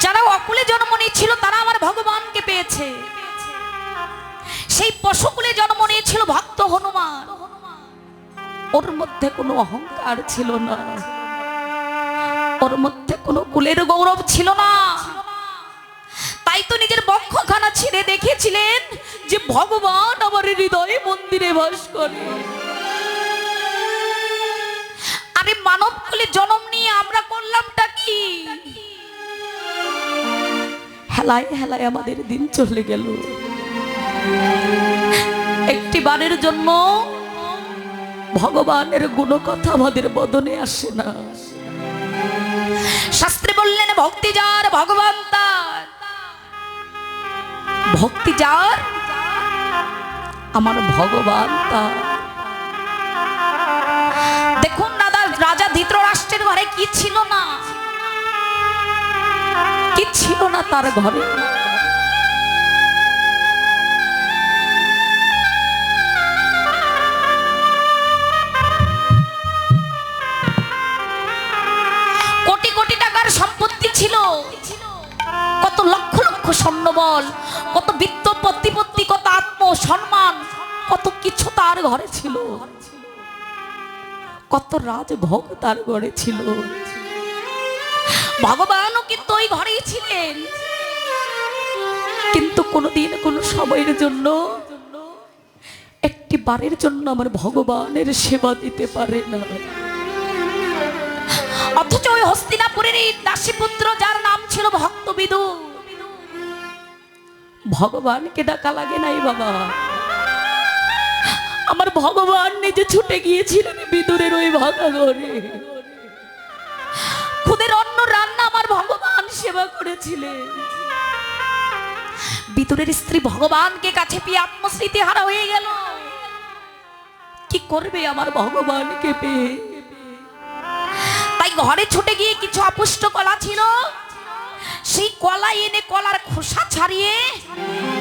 যারা অকুলে জন্ম নিয়েছিল, তারা আমার ভগবানকে পেয়েছে। সেই পশুকুলে জন্ম নিয়েছিল ভক্ত হনুমান। ওর মধ্যে কোনো অহংকার ছিল না। ওর মধ্যে কোনো কুলের গৌরব ছিল না। তাই তো নিজের বক্ষখানা ছিঁড়ে দেখেছিলেন যে ভগবান আমার হৃদয়ে মন্দিরে বাস করে। আরে মানব কুলে জন্ম নিয়ে আমরা করলামটা কি? হেলায় হেলায় আমাদের দিন চলে গেল। একটি বারের জন্য ভগবানের গুণকথা আমাদের বদনে আসে না। শাস্ত্রে বললেন, ভক্তি যার, ভগবান তার। ভক্তি যার, আমার ভগবান তার। দেখুন দাদা, রাজা ধৃতরাষ্ট্রের ঘরে কি ছিল না? কি ছিল না তার ঘরে। কোটি কোটি টাকার সম্পত্তি ছিল। কত লক্ষ লক্ষ স্বর্ণবল, কত বিত্ত প্রতিপত্তি, কত আত্ম সম্মান কত কিছু তার ঘরে ছিল। কত রাজভোগ তার ঘরে ছিল। ভগবানও কিন্তু কোনোদিন কোনো সময়ের জন্য একটি বারের জন্য আমার ভগবানের সেবা দিতে পারে না। অথচ ওই হস্তিনাপুরের এই দাসীপুত্র যার নাম ছিল ভক্তবিদু। ভগবানকে ডাকা লাগে নাই বাবা। আমার ভগবান নিজে ছুটে গিয়েছিলেন বিদুরের ওই ভাঙা ঘরে খুদের অন্য রান্না আমার ভগবান সেবা করেছিলেন। বিদুরের স্ত্রী ভগবানকে কাছে পেয়ে আত্মস্মৃতি হারা হয়ে গেল। কি করবে আমার ভগবানকে পেয়ে? তাই ঘরে ছুটে গিয়ে কিছু অপুষ্ট কলা ছিল। সেই কলা এনে কলার খোসা ছাড়িয়ে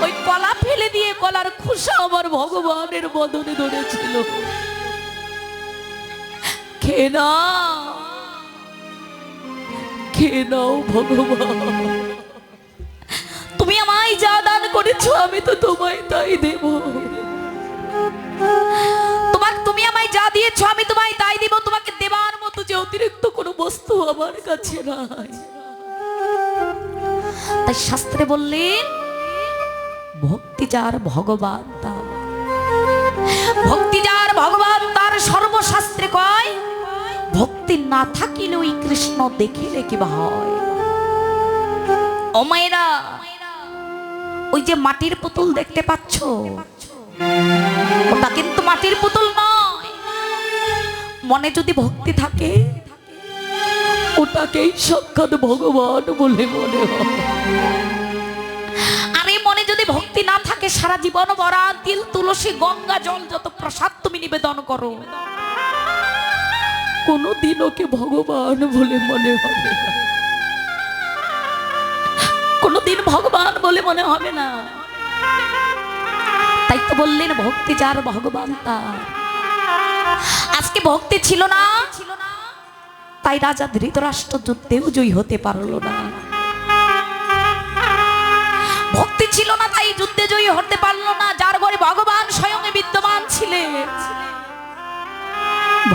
ওই কলা ফেলে দিয়ে কলার খোসা আমার ভগবানের বদনে ধরেছিল। খেয়ে না খেয়ে নাও ভগবান। আমায় যা দান করেছ, আমি তো তোমায় তাই দেব। তোমার তুমি আমায় যা দিয়েছ, আমি তোমায় তাই দিব। তোমাকে দেবার মতো যে অতিরিক্ত কোনো বস্তু আমার কাছে নাই। তাই শাস্ত্রে বললেন, ভক্তি যার ভগবান তার। ভক্তি যার ভগবান তার সর্বশাস্ত্রে কয়, ভক্তি না থাকিলে ওই কৃষ্ণ দেখিলে কি বা হয়? ও মায়েরা ওই যে মাটির পুতুল দেখতে পাচ্ছ? ওটা কিন্তু মাটির পুতুল নয়। মনে যদি ভক্তি থাকে, ওটাকেই সাক্ষাৎ ভগবান বলে মনে হয়। মনে যদি ভক্তি না থাকে, সারা জীবন ভরা তিল, তুলসী, গঙ্গা, জল, যত প্রসাদ তুমি নিবেদন করো। কোনোদিন ওকে ভগবান বলে মনে হবে না। কোনোদিন ভগবান বলে মনে হবে না। তাই তো বললেন, ভক্তি যার ভগবান তার। আজকে ভক্তি ছিল না। তাই রাজা ধৃতরাষ্ট্র যুদ্ধেও জয়ী হতে পারল না। ভক্তি ছিল না, তাই যুদ্ধে জয়ী হতে পারল না। যার ঘরে ভগবান স্বয়ং বিদ্যমান ছিলেন।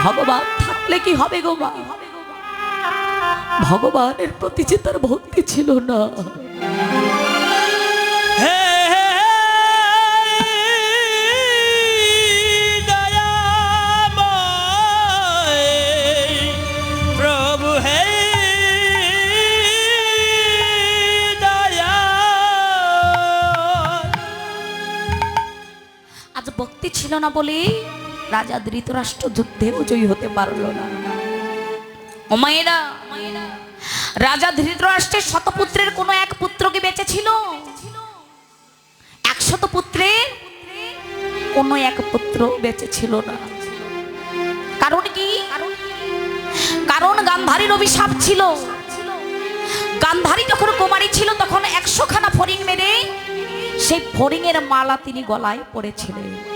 ভগবান থাকলে কি হবে গো মা? ভগবানের প্রতি যে তার ভক্তি ছিল না। ছিল না বলে রাজা ধৃতরাষ্ট্র যুদ্ধেও জয়ী হতে পারল না। ও মায়েরা রাজা ধৃতরাষ্ট্রের শতপুত্রের কোনো এক পুত্রকে বেঁচে ছিল? একশত পুত্রের কোনো এক পুত্র বেঁচে ছিল না। কারণ কি? কারণ গান্ধারীর অভিশাপ ছিল। গান্ধারী যখন কুমারী ছিল, তখন একশো খানা ফরিং মেরে সেই ফরিংয়ের মালা তিনি গলায় পড়েছিলেন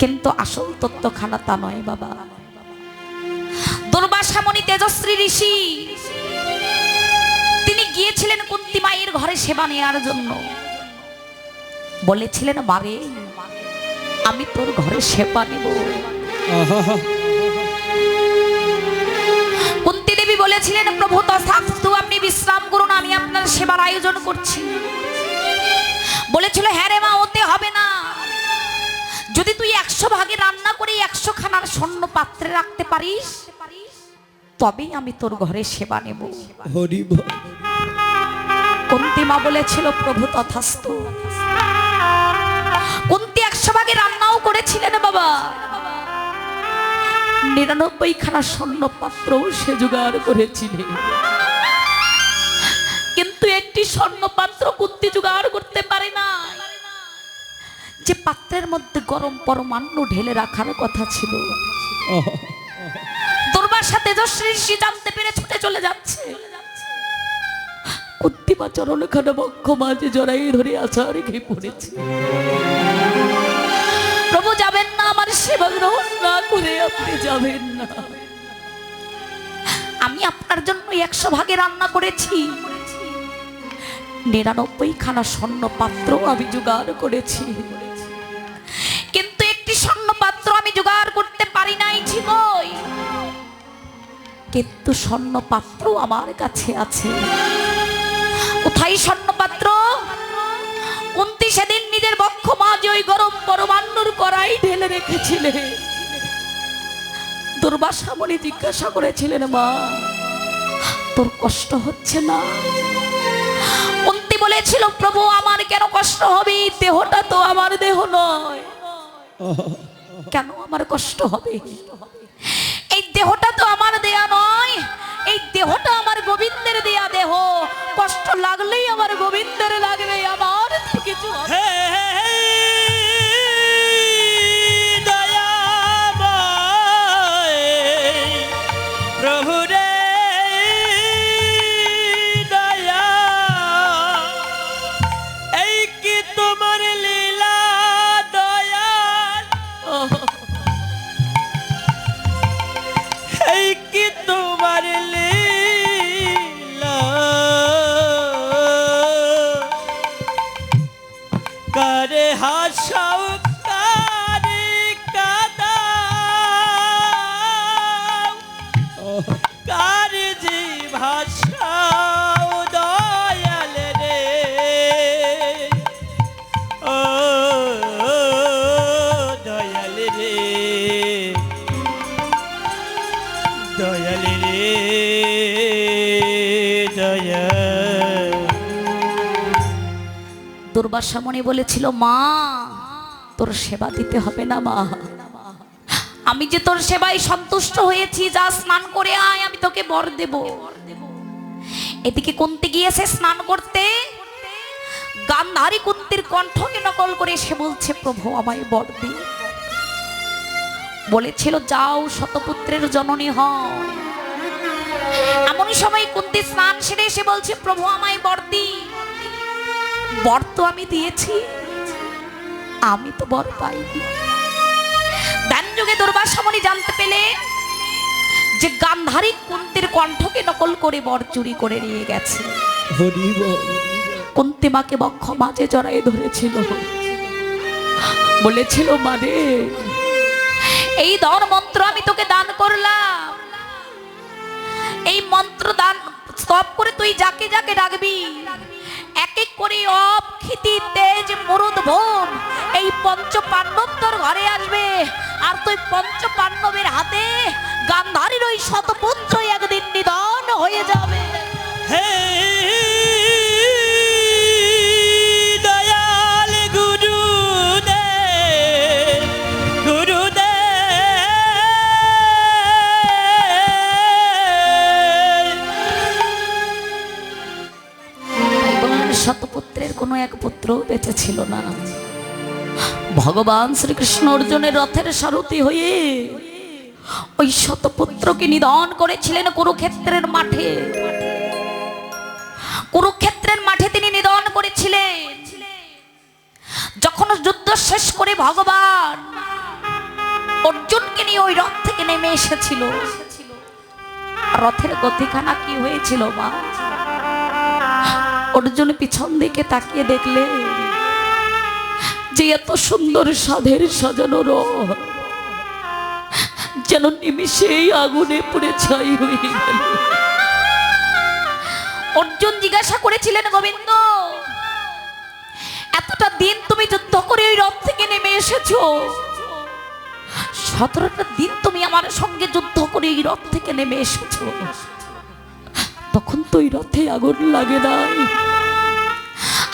কিন্তু আসল তত্ত্বখানা তা নয় বাবা। দুর্বাসামণি তেজশ্রী ঋষি তিনি গিয়েছিলেন কুন্তি মায়ের ঘরে সেবা নেওয়ার জন্য। বলেছিলেন মারে আমি তোর ঘরে সেবা নেব। কুন্তি দেবী বলেছিলেন প্রভু তথাস্তু আপনি বিশ্রাম করুন আমি আপনার সেবার আয়োজন করছি। বলেছিল হ্যাঁ রে মা ওতে হবে না। যদি তুই একশো ভাগে রান্না করে একশো খানার স্বর্ণ পাত্রে রাখতে পারিস তবেই আমি তোর ঘরে সেবা নেব। হরি বল। মা বলেছিল প্রভু তথাস্ত কুন্তি একশো ভাগে রান্নাও করেছিলেন বাবা। নিরানব্বই খানা স্বর্ণ পাত্র সে জোগাড় করেছিলেন কিন্তু একটি স্বর্ণ পাত্র কুন্তি জোগাড় করতে পারে না যে পাত্রের মধ্যে গরম পরমাণু ঢেলে রাখার কথা ছিল। দুর্বাসা তেজস্বী জানতে পেরে ছুটে চলে যাচ্ছে। বক্ষ ধরে প্রভু যাবেন না, আমার করে আপনি যাবেন না। আমি আপনার জন্য একশো ভাগে রান্না করেছি। নিরানব্বই খানা স্বর্ণ পাত্র আমি জোগাড় করেছি। কিন্তু স্বর্ণ পাত্র আমার কাছে আছে। কোথায় স্বর্ণ পাত্র কুন্তি সেদিন নিজের বক্ষ মাঝে ওই গরম পরমান্নুর করাই ঢেলে রেখেছিলে। দুর্বাসা মনে জিজ্ঞাসা করেছিলেন, মা, তোর কষ্ট হচ্ছে না? কুন্তি বলেছিল, প্রভু, আমার কেন কষ্ট হবে? দেহটা তো আমার দেহ নয়। কেন আমার কষ্ট হবে? এই দেহটা তো আমার দেয়া নয়। এই দেহটা আমার গোবিন্দের দেয়া দেহ। কষ্ট লাগলেই আমার গোবিন্দের লাগবে আমার কিছু হবে। দুর্বাসা মনে বলেছিল, মা, তোর সেবা দিতে হবে না মা। আমি যে তোর সেবায় সন্তুষ্ট হয়েছি, যা স্নান করে আয়, আমি তোকে বর দেব। এদিকে কুন্তি গিয়েছে স্নান করতে। গান্ধারী কুন্তির কণ্ঠকে নকল করে সে বলছে, প্রভু, আমায় বর দে। বলেছিল, যাও, শতপুত্রের জননী হও। এমন সময় কুন্তি স্নান সেরে এসে বলছে, প্রভু, আমায় বর দি। বর তো আমি দিয়েছি। আমি তো বর পাইনি। ধ্যান যুগে দুর্বাসমণি জানতে পেলে যে গান্ধারী কুন্তির কণ্ঠকে নকল করে বর চুরি করে নিয়ে গেছে। কুন্তি মাকে বক্ষ মাঝে জড়াই ধরেছিল। বলেছিল মানে এই ধন মন্ত্র আমি তোকে দান করলাম। এই মন্ত্র দান স্তব করে তুই যাকে যাকে ডাকবি এক এক তেজ এই পঞ্চ পাণ্ডব তোর ঘরে আসবে। আর পঞ্চ পাণ্ডবের হাতে গান্ধারীর ওই শতপুত্র একদিন নিধন হয়ে যাবে। হে শতপুত্রের কোনো এক পুত্র বেঁচে ছিল না। ভগবান শ্রীকৃষ্ণ অর্জুনের রথের সারথি হয়ে ওই শতপুত্রকে নিধন করেছিলেন কুরুক্ষেত্রের মাঠে। কুরুক্ষেত্রের মাঠে তিনি নিধন করেছিলেন। যখন যুদ্ধ শেষ করে ভগবান অর্জুনকে নিয়ে ওই রথ থেকে নেমে এসেছিল। রথের গতিখানা কি হয়েছিল মা? অর্জুন পিছন দিকে তাকিয়ে দেখলে যে এত সুন্দর সাধের সাজানো রথ যেন নিমিষেই আগুনে পুড়ে ছাই হয়ে গেল। অর্জুন জিজ্ঞাসা করেছিলেন, গোবিন্দ, এতটা দিন তুমি যুদ্ধ করে ওই রথ থেকে নেমে এসেছ, সতেরোটা দিন তুমি আমার সঙ্গে যুদ্ধ করে এই রথ থেকে নেমে এসেছ। তখন তো রথে আগুন লাগে নাই।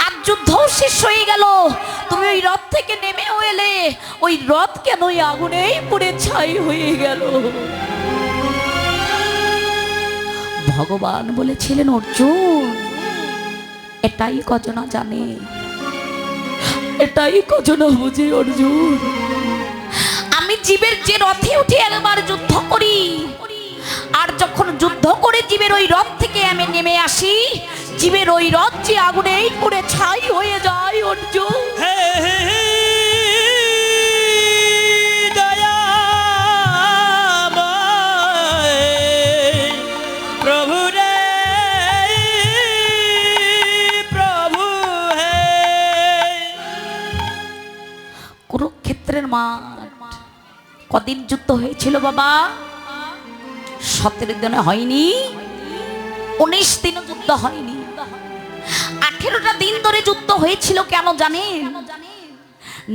আর যুদ্ধ শেষ হয়ে গেল। তুমি ওই রথ থেকে নেমেও এলে। ওই রথ কেন ওই আগুনেই পুড়ে ছাই হয়ে গেল? ভগবান বলেছিলেন, অর্জুন, এটাই কজনা জানে। এটাই কজনা বুঝে, অর্জুন। আমি জীবের যে রথে উঠে একবার যুদ্ধ করি, আর যখন যুদ্ধ করে জীবের ওই রথ থেকে আমি নেমে আসি। জীবের ওই রথ যে আগুনেই পুড়ে ছাই হয়ে যায় অর্জুন। কুরুক্ষেত্রের মাঠ কদিন যুদ্ধ হয়েছিল বাবা? সতেরো দিনে হয়নি, উনিশ দিনও যুদ্ধ হয়নি। আঠেরোটা দিন ধরে যুদ্ধ হয়েছিল কেন জানেন?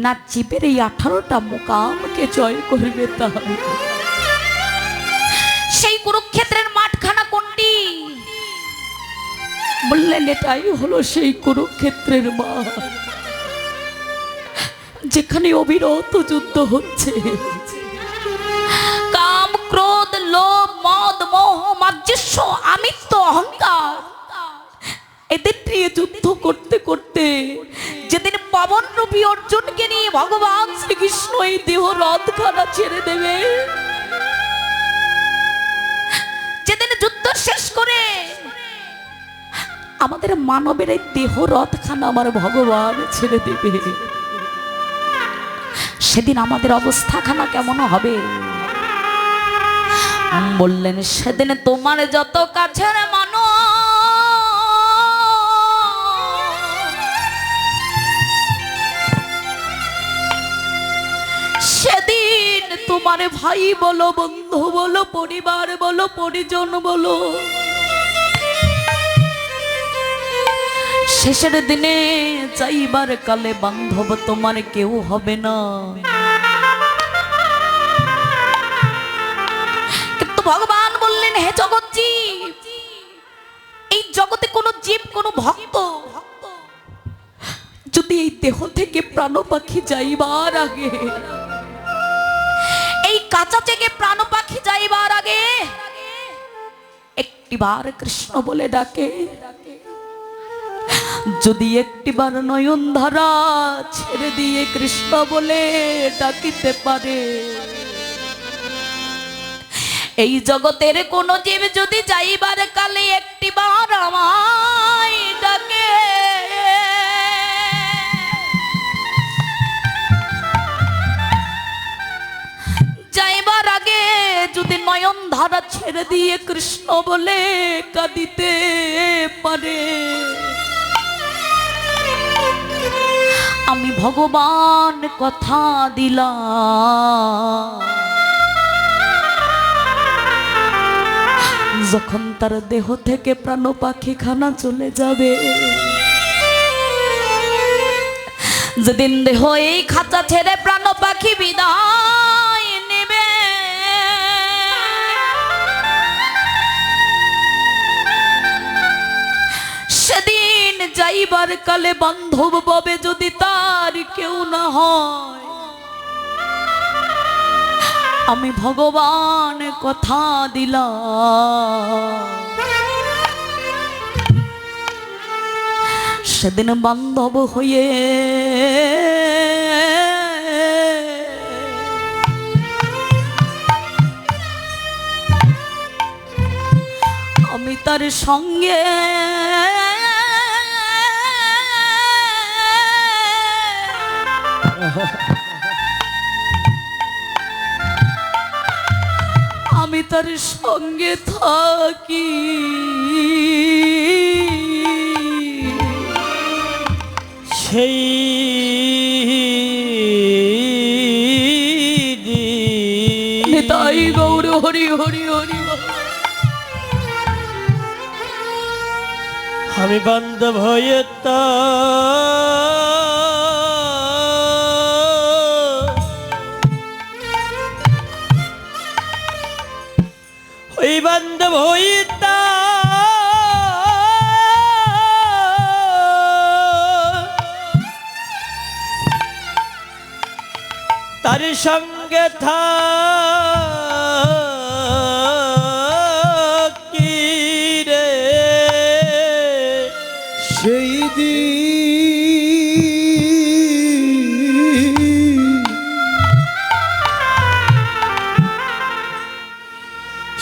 না জীবের এই আঠারোটা মোকামকে জয় করবে তাই সেই কুরুক্ষেত্রের মাঠখানা কোনটি? বললেন, এটাই হলো সেই কুরুক্ষেত্রের মাঠ, যেখানে অবিরত যুদ্ধ হচ্ছে। মাজ্জস্য আমিত্ব, অহংকার। এদের নিয়ে যুদ্ধ করতে করতে যেদিন পবন রূপী অর্জুনকে নিয়ে ভগবান শ্রীকৃষ্ণ এই দেহ রথখানা ছেড়ে দেবে, যেদিন যুদ্ধ শেষ করে আমাদের মানবের এই দেহ রথখানা আমার ভগবান ছেড়ে দেবে। সেদিন আমাদের অবস্থাখানা কেমন হবে? বললেন, সেদিন তোমার যত কাছের মানো সেদিন তোমার ভাই বলো, বন্ধু বলো, পরিবার বলো, পরিজন বলো। শেষের দিনে যাইবার কালে বান্ধব তোমার কেউ হবে না। ভগবান বললেন, হে জগৎ জীব, এই জগতে কোনো জীব, কোনো ভক্ত যদি এই দেহ থেকে প্রাণ পাখি যাইবার আগে, এই কাঁচা থেকে প্রাণ পাখি যাইবার আগে একটিবার কৃষ্ণ বলে ডাকে, যদি একটিবার নয়ন ধারা ছেড়ে দিয়ে কৃষ্ণ বলে ডাকিতে পারে এই জগতের কোন জীব যদি যাইবার কালে একটিবার আমায় ডাকে। যাইবার আগে যদি নয়ন ধারা ছেড়ে দিয়ে কৃষ্ণ বলে কাঁদিতে পারে। আমি ভগবান কথা দিলাম। যখন তার দেহ থেকে প্রাণ পাখি খানা চলে যাবে, যেদিন দেহ এই খাঁচা ছেড়ে প্রাণ পাখি বিদায় নেবে। সেদিন যাইবার কালে বান্ধব ববে যদি তার কেউ না হয় আমি ভগবান কথা দিলাম। সেদিন বান্ধব হয়ে আমি তার সঙ্গে আমি তার সঙ্গে থাকি সেই নিতাই গৌর হরি হরি হরি। আমি বান্ধব হয়ে তা সঙ্গে থাকি রে। সেই দিন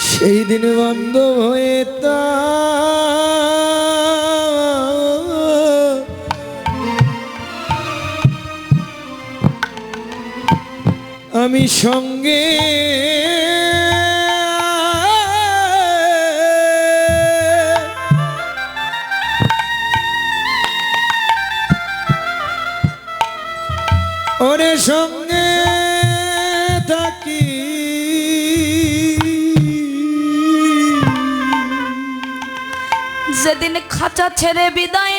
সেই দিন বন্ধ হয়ে তা আমি সঙ্গে ওরে সঙ্গে থাকি। যেদিন খাঁচা ছেড়ে বিদায়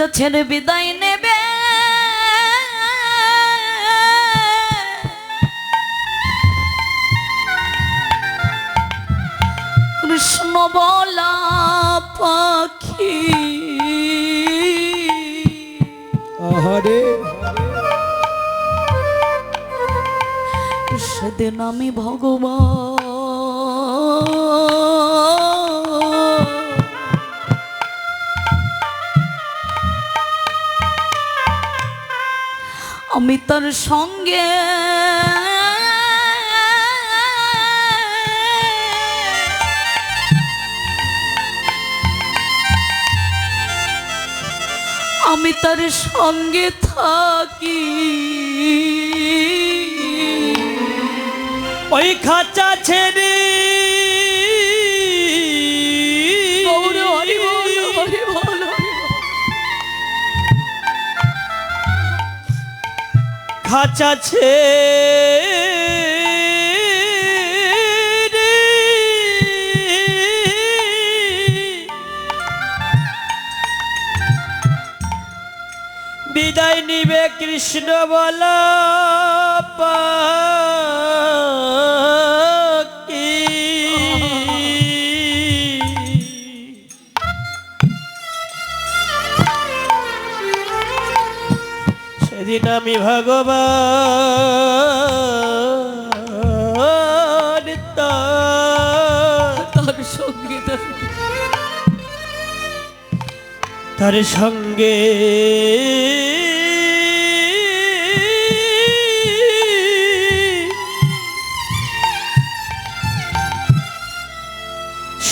খাঁচা বিদায় নেবে। কৃষ্ণ বলা পাখি। আহারে। সেদিন আমি ভগবান আমি তার সঙ্গে। আমি তার সঙ্গে থাকি। ওই খাঁচা ছেড়ে খাঁচা ছেড়ে বিদায় নিবে কৃষ্ণ বলা পাখি। আমি ভগবান তার সঙ্গে। তার সঙ্গে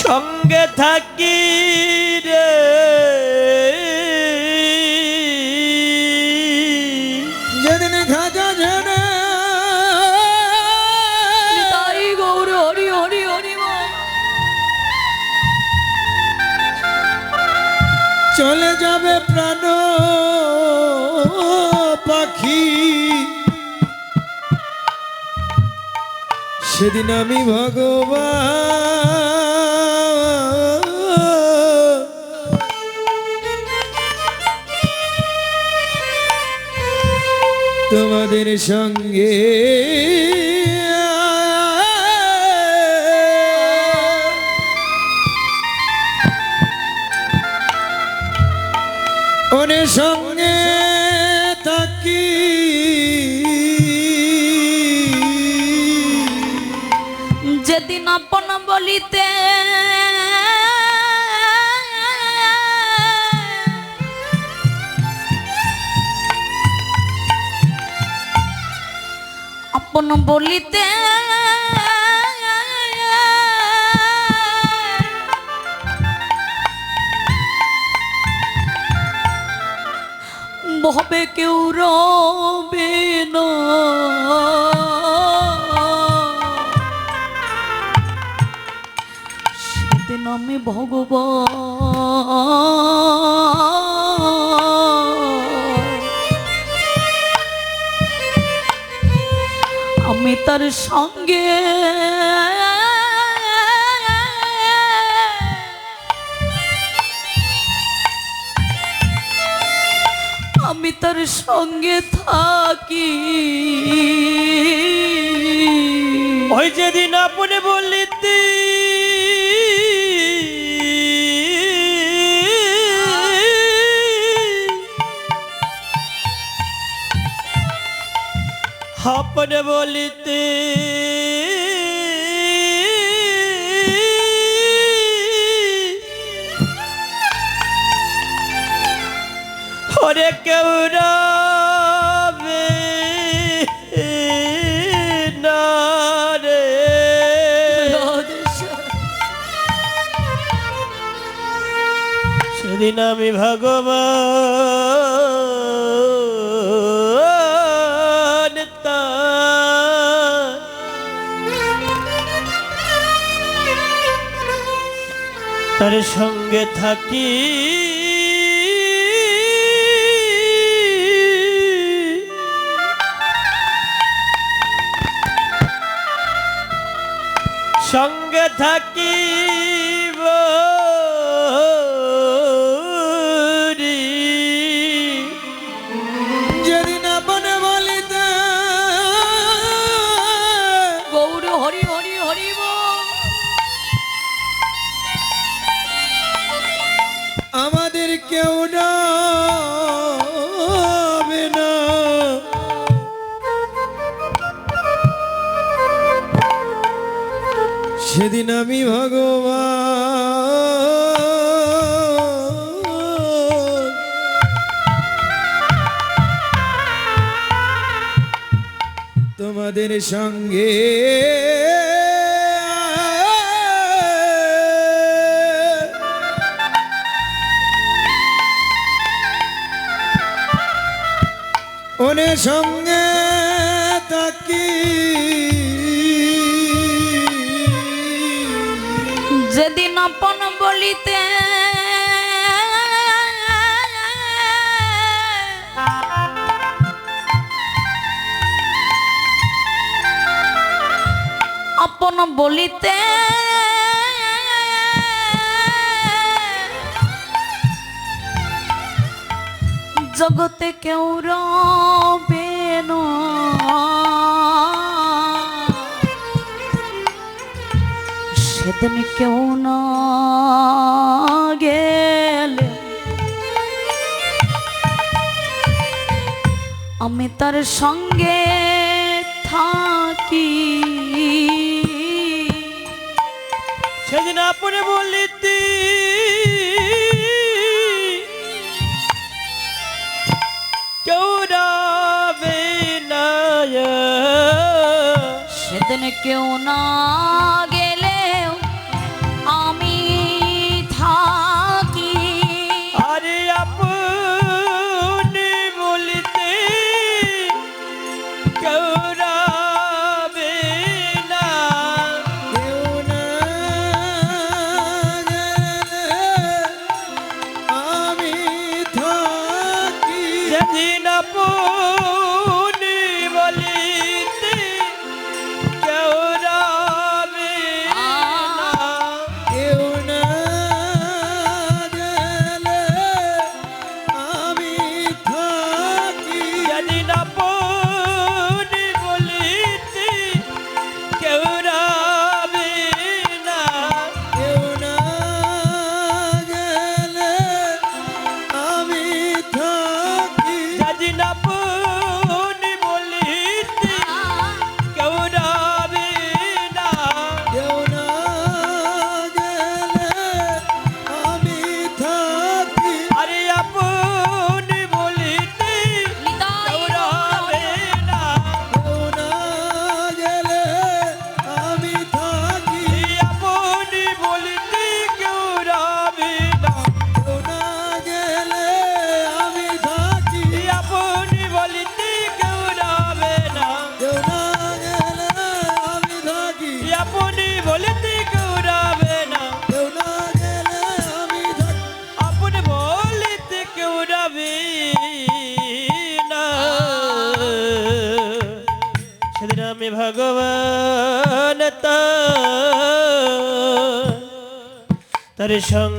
সঙ্গে থাকি সেদিন আমি ভগবান তোমাদের সঙ্গে কোন বলিতে ভবে কেউ রবে না। সেদিন আমি ভগবান আমি তার সঙ্গে। আমি তার সঙ্গে থাকি। ওই যেদিন আপনি বললিতে আপনি বলিতে ওরে কেউ সেদিন আমি ভগবান তার সঙ্গে থাকি। সঙ্গে থাকি। সেদিন আমি ভগবান। তোমাদের সঙ্গে অনেক সঙ্গে আপন বলিতে। আপন বলিতে। জগতে কেউ রবে না। সেদিন কেউ না গেলে। আমি তার সঙ্গে থাকি। সেদিন আপনি বলিতে কেউ সেদিন কেউ না যেদিন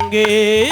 তোমার সঙ্গে থাকি রে